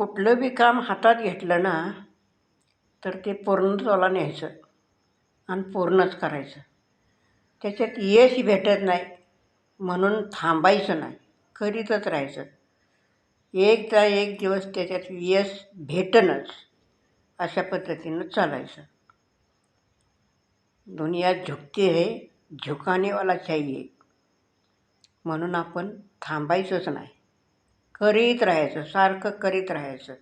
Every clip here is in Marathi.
कुठलं बी काम हातात घेतलं ना तर ते पूर्णत्वाला न्यायचं आणि पूर्णच करायचं. त्याच्यात यश भेटत नाही म्हणून थांबायचं नाही करीतच राहायचं. एकदा एक दिवस त्याच्यात यश भेटनच अशा पद्धतीनं चालायचं. दुनिया झुकती हे झुकानेवाला चाहिए म्हणून आपण थांबायचंच नाही. करीत राहायचं सारखं करीत राहायचं.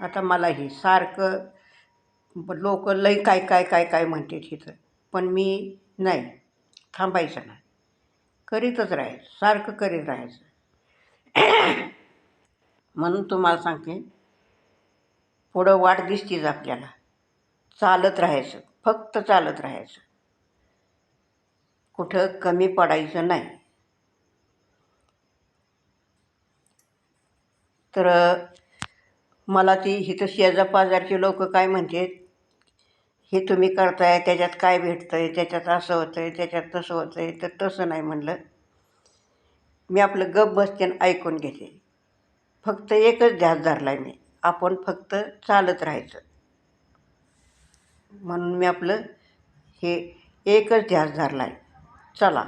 आता मलाही सारखं लोक लई काय काय काय काय म्हणते तिथं पण मी नाही थांबायचं नाही. करीतच राहायचं सारखं करीत राहायचं. म्हणून तुम्हाला सांगते पुढं वाट दिसतीच आपल्याला. चालत राहायचं फक्त चालत राहायचं. कुठं कमी पडायचं नाही. तर मला ती इथं शेजापाजारचे लोक काय म्हणतात हे तुम्ही करताय त्याच्यात काय भेटतं आहे त्याच्यात असं होतं आहे त्याच्यात तसं होतं आहे तर तसं नाही म्हणलं. मी आपलं गप बसते ऐकून घेते. फक्त एकच ध्यास धरला आहे मी. आपण फक्त चालत राहायचं. म्हणून मी आपलं हे एकच ध्यास धरला आहे चला.